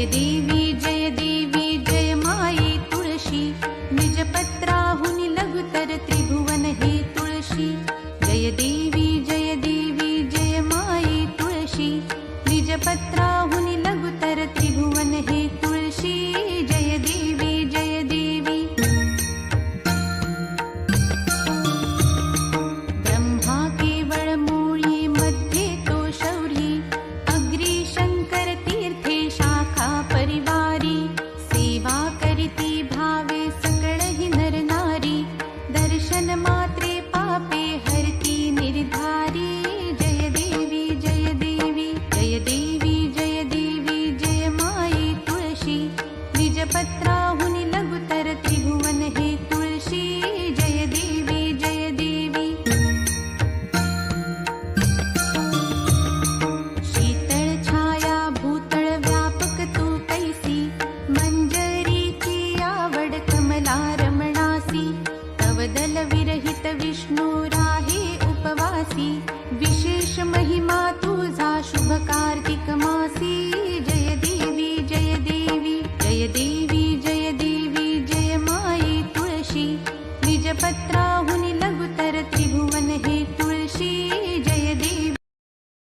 य देवी जय देवी जय मायी तुलसी। निज पत्र लघुतर त्रिभुवन हे तुली जय देवी जय देवी जय माय तुलसी। निज पत्रा लघुतर त्रिभुवन बीजपत्राहून लघुतर त्रिभुवन हे तुळशी। जय देवी जय देवी। शीतळ छाया भूतळ व्यापक तू कैसी। मंजरीची आवड कमला रमणासी कवदल विरहित विष्णु राहे उपवासी। विशेष महिमा तुझा शुभका पत्राहुनि लघुतर त्रिभुवन हेतु